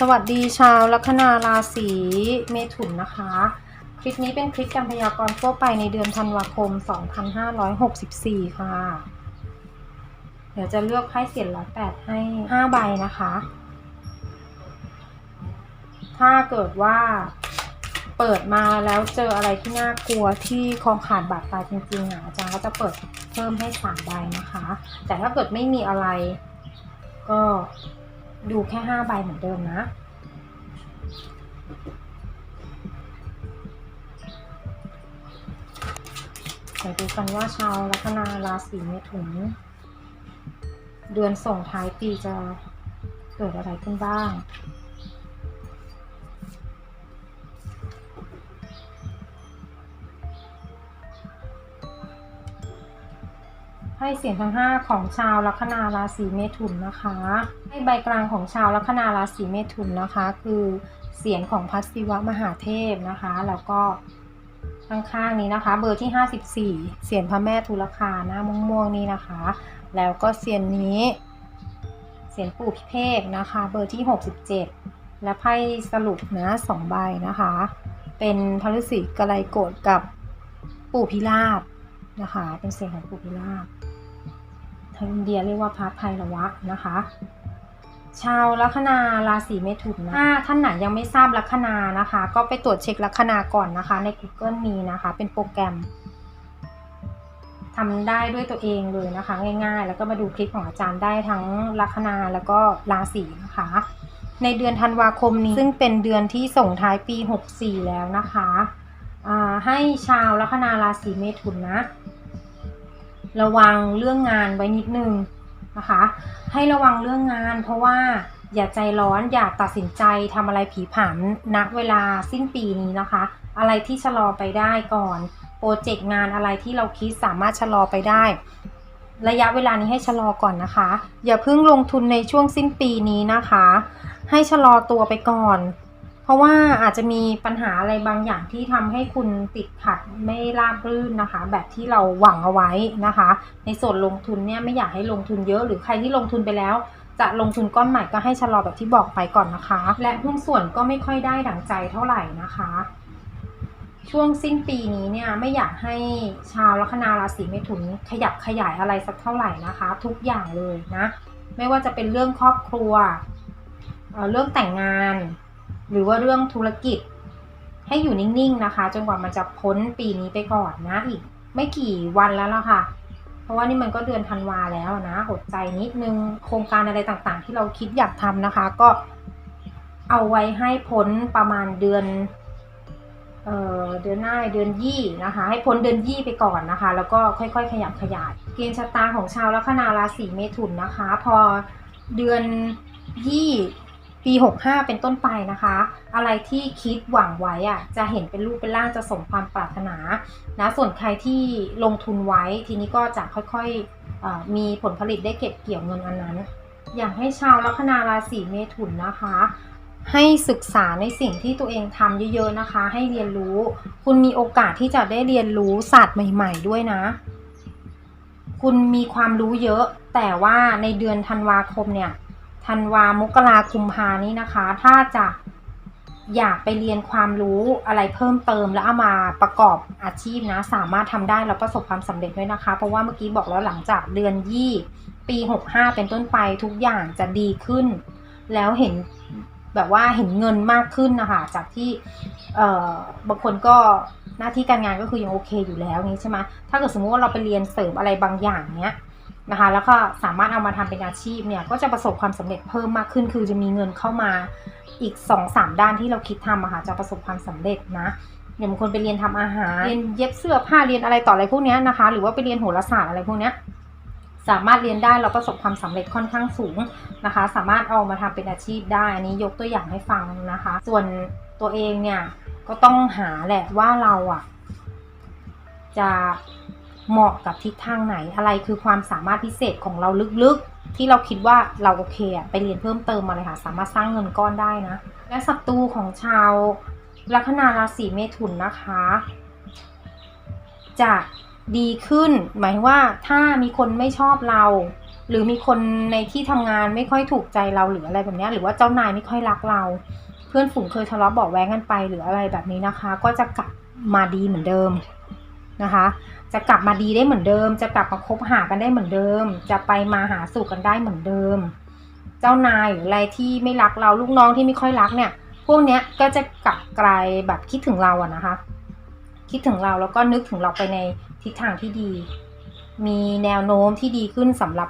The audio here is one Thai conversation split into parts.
สวัสดีชาวลัคนาราศีเมถุนนะคะ คลิปนี้เป็นคลิปการพยากรณ์ทั่วไปในเดือนธันวาคม 2564 ค่ะ เดี๋ยวจะเลือกไพ่เสียนร้อยแปดให้ 5 ใบนะคะ ถ้าเกิดว่าเปิดมาแล้วเจออะไรที่น่ากลัวที่คองขาดบาดตายจริงๆอะอาจารย์ก็จะเปิดเพิ่มให้สามใบนะคะ แต่ถ้าเกิดไม่มีอะไรก็ ดูแค่ห้าใบเหมือนเดิมนะ ไปดูกันว่าชาวลัคนาราศีเมถุน เดือนส่งท้ายปีจะเกิดอะไรขึ้นบ้าง ให้เสียงทั้ง 5 ของชาวลัคนาราศีเมถุนนะคะ ให้ใบกลางของชาวลัคนาราศีเมถุนนะคะ คือเสียงของพัสศิวะมหาเทพนะคะ แล้วก็ข้างๆนี้นะคะ เบอร์ที่ 54 เสียงพระแม่ทุลคาหน้าม่วงๆนี่นะคะ แล้วก็เสียงนี้เสียงปู่พิเภกนะคะ เบอร์ที่ 67 และไพ่สรุปนะสองใบนะคะ เป็นพระฤาษีกระไลโกดกับปู่พิราบนะคะ เป็นเสียงของปู่พิราบ ทางอินเดียเรียกว่าพระไพรวะนะคะ ชาวลัคนาราศีเมถุนนะถ้าท่านไหนยังไม่ทราบลัคนานะคะ ก็ไปตรวจเช็คลัคนาก่อนนะคะ ใน Google มีนะคะ เป็นโปรแกรมทำได้ด้วยตัวเองเลยนะคะ ง่ายๆ แล้วก็มาดูคลิปของอาจารย์ได้ทั้งลัคนาแล้วก็ราศีนะคะ ในเดือนธันวาคมนี้ซึ่งเป็นเดือนที่ส่งท้ายปี 64 แล้วนะคะอ่าให้ชาวลัคนาราศีเมถุนนะ ระวังเรื่องงานไว้นิดนึงนะคะ ให้ระวังเรื่องงานเพราะว่าอย่าใจร้อนอย่าตัดสินใจทำอะไรผีผันณเวลาสิ้นปีนี้นะคะ อะไรที่ชะลอไปได้ก่อนโปรเจกต์งานอะไรที่เราคิดสามารถชะลอไปได้ ระยะเวลานี้ให้ชะลอก่อนนะคะ อย่าเพิ่งลงทุนในช่วงสิ้นปีนี้นะคะ ให้ชะลอตัวไปก่อน เพราะว่าอาจจะมีปัญหาอะไรบางอย่างที่ทำให้คุณติดขัดไม่ราบรื่นนะคะ แบบที่เราหวังเอาไว้นะคะ ในส่วนลงทุนเนี่ยไม่อยากให้ลงทุนเยอะหรือใครที่ลงทุนไปแล้ว จะลงทุนก้อนใหม่ก็ให้ชะลอแบบที่บอกไปก่อนนะคะ และหุ้นส่วนก็ไม่ค่อยได้ดั่งใจเท่าไหร่นะคะ ช่วงสิ้นปีนี้เนี่ยไม่อยากให้ชาวลัคนาราศีเมถุนขยับขยายอะไรสักเท่าไหร่นะคะ ทุกอย่างเลยนะ ไม่ว่าจะเป็นเรื่องครอบครัวเเรื่องแต่งงาน หรือว่าเรื่องธุรกิจ ให้อยู่นิ่งๆนะคะ จนกว่ามันจะพ้นปีนี้ไปก่อนนะอีก ไม่กี่วันแล้วล่ะค่ะ เพราะว่านี่มันก็เดือนธันวาแล้วนะอดใจนิดนึงโครงการอะไรต่างๆ ที่เราคิดอยากทำนะคะ ก็เอาไว้ให้พ้นประมาณเดือนเออเดือนหน้าเดือนยี่นะคะ ให้พ้นเดือนยี่ไปก่อนนะคะ แล้วก็ค่อยๆ ขยับขยาย เกณฑ์ชะตาของชาวลัคนาราศีเมถุนนะคะ พอเดือนยี่ ปี 65 เป็นต้นไปนะคะ อะไรที่คิดหวังไว้อะจะเห็นเป็นรูปเป็นร่างจะสมความปรารถนานะส่วนใครที่ลงทุนไว้ทีนี้ก็จะค่อยๆเออมีผลผลิตได้เก็บเกี่ยวเงินอันนั้น อยากให้ชาวลัคนาราศีเมถุนนะคะ ให้ศึกษาในสิ่งที่ตัวเองทำเยอะๆนะคะ ให้เรียนรู้ คุณมีโอกาสที่จะได้เรียนรู้ศาสตร์ใหม่ ๆ ด้วยนะคุณมีความรู้เยอะ แต่ว่าในเดือนธันวาคมเนี่ย ธันวามกราคุมพานี้นะคะ ถ้าจะอยากไปเรียนความรู้อะไรเพิ่มเติมแล้วเอามาประกอบอาชีพนะ สามารถทำได้แล้วประสบความสำเร็จด้วยนะคะ เพราะว่าเมื่อกี้บอกแล้วหลังจากเดือนยี่ปี 65 เป็นต้นไปทุกอย่างจะดีขึ้น แล้วเห็นแบบว่าเห็นเงินมากขึ้นนะคะจากที่บางคนก็หน้าที่การงานก็คือยังโอเคอยู่แล้วนี้ใช่ไหมถ้าเกิดสมมติว่าเราไปเรียนเสริมอะไรบางอย่างเนี้ย นะคะแล้วก็สามารถเอามาทำเป็นอาชีพเนี่ยก็จะประสบความสำเร็จเพิ่มมากขึ้น คือจะมีเงินเข้ามาอีกสองสามด้านที่เราคิดทำอะค่ะจะประสบความสำเร็จนะอย่างบางคนไปเรียนทำอาหาร เรียนเย็บเสื้อผ้าเรียนอะไรต่ออะไรพวกเนี้ยนะคะ หรือว่าไปเรียนโหราศาสตร์อะไรพวกเนี้ยสามารถเรียนได้เราประสบความสำเร็จค่อนข้างสูงนะคะ สามารถเอามาทำเป็นอาชีพได้อันนี้ยกตัวอย่างให้ฟังนะคะ ส่วนตัวเองเนี่ยก็ต้องหาแหละว่าเราอะจะ เหมาะกับทิศทางไหนอะไรคือความสามารถพิเศษของเราลึกๆ ที่เราคิดว่าเราโอเคอะไปเรียนเพิ่มเติมมาเลยค่ะ สามารถสร้างเงินก้อนได้นะ และศัตรูของชาวลัคนาราศีเมถุนนะคะ จะดีขึ้น หมายว่าถ้ามีคนไม่ชอบเรา หรือมีคนในที่ทำงานไม่ค่อยถูกใจเราหรืออะไรแบบนี้หรือว่าเจ้านายไม่ค่อยรักเรา เพื่อนฝูงเคยทะเลาะเบาแว้งกันไปหรืออะไรแบบนี้นะคะ ก็จะกลับมาดีเหมือนเดิมนะคะ จะกลับมาดีได้เหมือนเดิม จะกลับมาคบหากันได้เหมือนเดิม จะไปมาหาสู่กันได้เหมือนเดิม เจ้านายหรืออะไรที่ไม่รักเราลูกน้องที่ไม่ค่อยรักเนี่ย พวกเนี้ยก็จะกลับกลายแบบคิดถึงเราอะนะคะ คิดถึงเราแล้วก็นึกถึงเราไปในทิศทางที่ดี มีแนวโน้มที่ดีขึ้นสำหรับ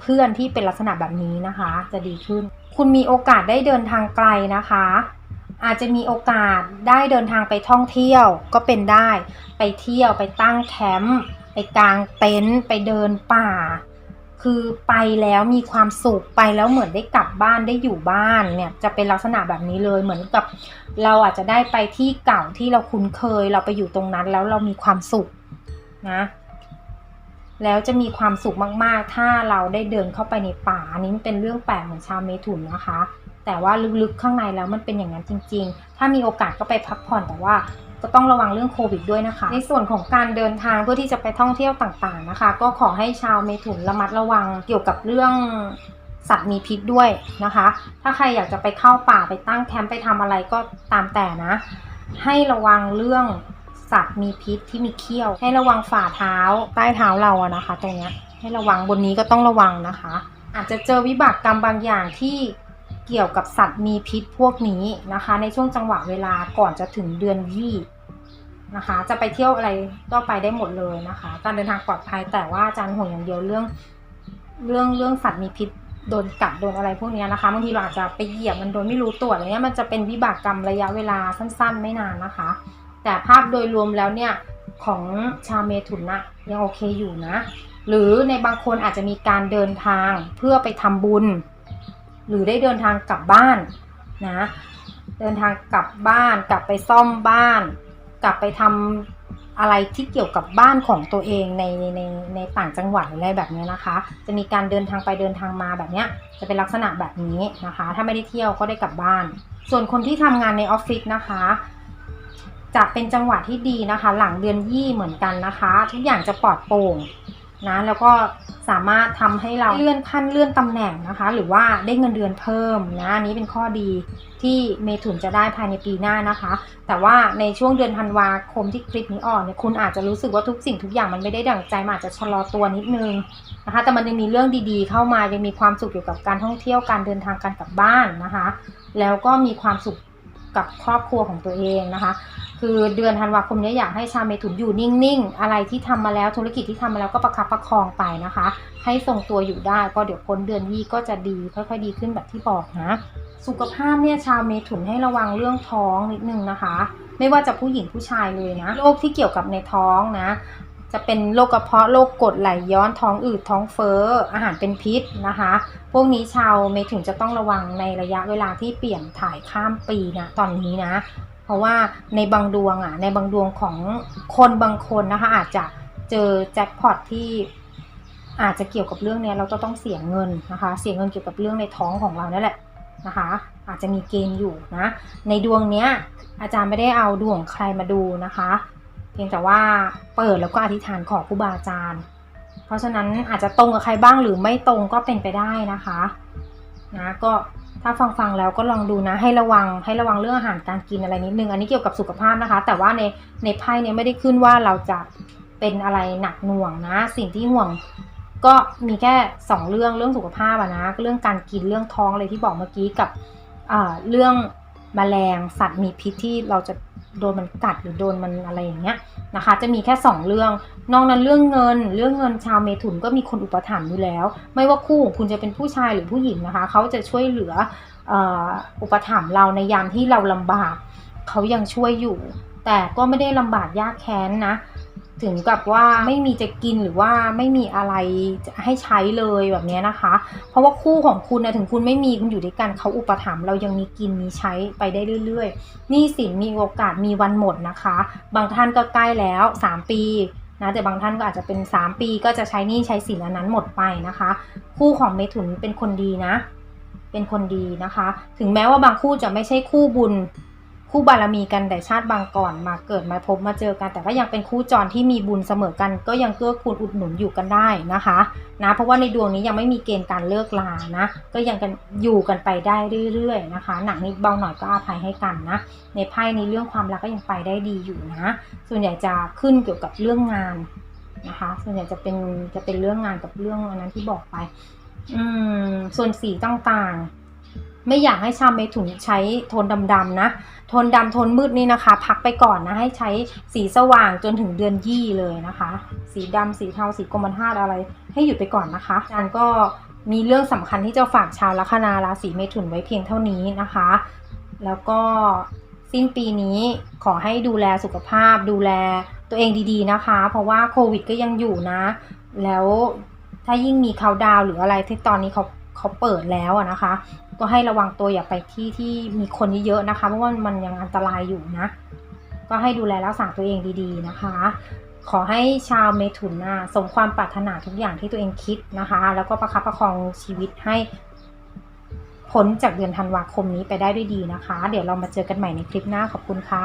เพื่อนที่เป็นลักษณะแบบนี้นะคะ จะดีขึ้น คุณมีโอกาสได้เดินทางไกลนะคะ อาจจะมีโอกาสได้เดินทางไปท่องเที่ยวก็เป็นได้ ไปเที่ยวไปตั้งแคมป์ไปกางเต็นท์ไปเดินป่า คือไปแล้วมีความสุขไปแล้วเหมือนได้กลับบ้านได้อยู่บ้านเนี่ยจะเป็นลักษณะแบบนี้เลยเหมือนกับ เราอาจจะได้ไปที่เก่าที่เราคุ้นเคย เราไปอยู่ตรงนั้นแล้วเรามีความสุขนะแล้วจะมีความสุขมาก ๆ ถ้าเราได้เดินเข้าไปในป่า อันนี้เป็นเรื่องแปลกของชาวเมถุนนะคะ แต่ว่าลึกๆข้างในแล้วมันเป็นอย่างนั้นจริง ๆ ถ้ามีโอกาสก็ไปพักผ่อนแต่ว่าก็ต้องระวังเรื่องโควิดด้วยนะคะ ในส่วนของการเดินทางเพื่อที่จะไปท่องเที่ยวต่างๆนะคะ ก็ขอให้ชาวเมถุนระมัดระวังเกี่ยวกับเรื่องสัตว์มีพิษด้วยนะคะ ถ้าใครอยากจะไปเข้าป่าไปตั้งแคมป์ไปทำอะไรก็ตามแต่นะ ให้ระวังเรื่องสัตว์มีพิษที่มีเขี้ยว ให้ระวังฝ่าเท้าใต้เท้าเราอะนะคะ ตรงนี้ให้ระวังบนนี้ก็ต้องระวังนะคะ อาจจะเจอวิบากกรรมบางอย่างที่ เกี่ยวกับสัตว์มีพิษพวกนี้นะคะ ในช่วงจังหวะเวลาก่อนจะถึงเดือนยี่นะคะ จะไปเที่ยวอะไรก็ไปได้หมดเลยนะคะ การเดินทางปลอดภัยแต่ว่าอาจารย์ห่วงอย่างเดียวเรื่องเรื่องเรื่องสัตว์มีพิษโดนกัดโดนอะไรพวกนี้นะคะบางทีเราอาจจะไปเหยียบมันโดยไม่รู้ตัวอะไรเงี้ยมันจะเป็นวิบากกรรมระยะเวลาสั้น ๆ ไม่นานนะคะ แต่ภาพโดยรวมแล้วเนี่ยของชาวเมถุนนะยังโอเคอยู่นะ หรือในบางคนอาจจะมีการเดินทางเพื่อไปทำบุญ หรือได้เดินทางกลับบ้านนะ เดินทางกลับบ้าน กลับไปซ่อมบ้าน กลับไปทำอะไรที่เกี่ยวกับบ้านของตัวเองในในในในต่างจังหวัดอะไรแบบนี้นะคะ จะมีการเดินทางไปเดินทางมาแบบเนี้ยจะเป็นลักษณะแบบนี้นะคะ ถ้าไม่ได้เที่ยวก็ได้กลับบ้าน ส่วนคนที่ทำงานในออฟฟิศนะคะ จะเป็นจังหวะที่ดีนะคะ หลังเดือนยี่เหมือนกันนะคะ ทุกอย่างจะปลอดโปร่ง นะแล้วก็สามารถทำให้เราเลื่อนขั้นเลื่อนตำแหน่งนะคะ หรือว่าได้เงินเดือนเพิ่มนะอันนี้เป็นข้อดีที่เมถุนจะได้ภายในปีหน้านะคะ แต่ว่าในช่วงเดือนธันวาคมที่คลิปนี้ออกเนี่ยคุณอาจจะรู้สึกว่าทุกสิ่งทุกอย่างมันไม่ได้ดั่งใจมันอาจจะชะลอตัวนิดนึงนะคะ แต่มันยังมีเรื่องดีๆ เข้ามายังมีความสุขเกี่ยวกับการท่องเที่ยวการเดินทางการกลับบ้านนะคะ แล้วก็มีความสุข กับครอบครัวของตัวเองนะคะ คือเดือนธันวาคมนี้อยากให้ชาวเมถุนอยู่นิ่งๆ อะไรที่ทำมาแล้วธุรกิจที่ทำมาแล้วก็ประคับประคองไปนะคะ ให้ทรงตัวอยู่ได้ก็เดี๋ยวพ้นเดือนยี่ก็จะดีค่อยๆดีขึ้นแบบที่บอกนะสุขภาพเนี่ยชาวเมถุนให้ระวังเรื่องท้องนิดนึงนะคะ ไม่ว่าจะผู้หญิงผู้ชายเลยนะโรคที่เกี่ยวกับในท้องนะ จะเป็นโรคกระเพาะโรคกรดไหลย้อนท้องอืดท้องเฟ้ออาหารเป็นพิษนะคะ พวกนี้ชาวเมถุนจะต้องระวังในระยะเวลาที่เปลี่ยนถ่ายข้ามปีนะตอนนี้นะ เพราะว่าในบางดวงอะในบางดวงของคนบางคนนะคะ อาจจะเจอแจ็คพอตที่อาจจะเกี่ยวกับเรื่องเนี้ยเราจะต้องเสียเงินนะคะ เสียเงินเกี่ยวกับเรื่องในท้องของเรานั่นแหละนะคะ อาจจะมีเกณฑ์อยู่นะ ในดวงเนี้ยอาจารย์ไม่ได้เอาดวงใครมาดูนะคะ พียงแต่ว่าเปิดแล้วก็อธิษฐานขอครูบาอาจารย์ เพราะฉะนั้นอาจจะตรงกับใครบ้างหรือไม่ตรงก็เป็นไปได้นะคะนะก็ถ้าฟังฟังแล้วก็ลองดูนะให้ระวังให้ระวังเรื่องอาหารการกินอะไรนิดนึง อันนี้เกี่ยวกับสุขภาพนะคะ แต่ว่าในในไพ่เนี่ยไม่ได้ขึ้นว่าเราจะเป็นอะไรหนักหน่วงนะ สิ่งที่ห่วงก็มีแค่สองเรื่องเรื่องสุขภาพอะนะเรื่องการกินเรื่องท้องอะไรที่บอกเมื่อกี้กับอ่าเรื่องแมลงสัตว์มีพิษที่เราจะ โดนมันกัดหรือโดนมันอะไรอย่างเงี้ยนะคะ จะมีแค่สองเรื่อง นอกนั้นเรื่องเงิน เรื่องเงินชาวเมถุนก็มีคนอุปถัมภ์อยู่แล้ว ไม่ว่าคู่ของคุณจะเป็นผู้ชายหรือผู้หญิงนะคะ เขาจะช่วยเหลืออ่ออุปถัมภ์เราในยามที่เราลำบาก เขายังช่วยอยู่ แต่ก็ไม่ได้ลำบากยากแค้นนะ ถึงกับว่าไม่มีจะกินหรือว่าไม่มีอะไรให้ใช้เลยแบบนี้นะคะ เพราะว่าคู่ของคุณนะถึงคุณไม่มีคุณอยู่ด้วยกันเขาอุปถัมภ์เรายังมีกินมีใช้ไปได้เรื่อยๆนี่สินมีโอกาสมีวันหมดนะคะ บางท่านก็ใกล้แล้ว 3 ปีนะแต่บางท่านก็อาจจะเป็น 3 ปีก็จะใช้นี้ใช้สินอันนั้นหมดไปนะคะ คู่ของเมถุนเป็นคนดีนะ เป็นคนดีนะคะ ถึงแม้ว่าบางคู่จะไม่ใช่คู่บุญ คู่บารมีกันแต่ชาติบางก่อนมาเกิดมาพบมาเจอกันแต่ก็ยังเป็นคู่จรที่มีบุญเสมอกัน ก็ยังเกื้อกูลอุดหนุนอยู่กันได้นะคะนะเพราะว่าในดวงนี้ยังไม่มีเกณฑ์การเลิกลานะก็ยังกันอยู่กันไปได้เรื่อยๆนะคะ หนักนิดเบาหน่อยก็อภัยให้กันนะในไพ่ในเรื่องความรักก็ยังไปได้ดีอยู่นะ ส่วนใหญ่จะขึ้นเกี่ยวกับเรื่องงานนะคะ ส่วนใหญ่จะเป็นจะเป็นเรื่องงานกับเรื่องอันนั้นที่บอกไป อืมส่วนสีต่างๆ ไม่อยากให้ชาวเมถุนใช้โทนดำๆนะ โทนดำโทนมืดนี่นะคะ พักไปก่อนนะให้ใช้สีสว่างจนถึงเดือนยี่เลยนะคะ สีดำสีเทาสีกรมธาตุอะไร ให้หยุดไปก่อนนะคะอาจารย์ก็มีเรื่องสำคัญที่จะฝากชาวลัคนาราศีเมถุนไว้เพียงเท่านี้นะคะ แล้วก็สิ้นปีนี้ขอให้ดูแลสุขภาพ ดูแลตัวเองดีๆนะคะ เพราะว่าโควิดก็ยังอยู่นะ แล้วถ้ายิ่งมีเขาดาวหรืออะไรที่ตอนนี้เขา เขาเปิดแล้วอะนะคะ ก็ให้ระวังตัวอย่าไปที่ที่มีคนเยอะๆนะคะ เพราะว่ามันยังอันตรายอยู่นะ ก็ให้ดูแลรักษาตัวเองดีๆนะคะ ขอให้ชาวเมถุนนะสมความปรารถนาทุกอย่างที่ตัวเองคิดนะคะ แล้วก็ประคับประคองชีวิตให้พ้นจากเดือนธันวาคมนี้ไปได้ด้วยดีนะคะ เดี๋ยวเรามาเจอกันใหม่ในคลิปหน้าขอบคุณค่ะ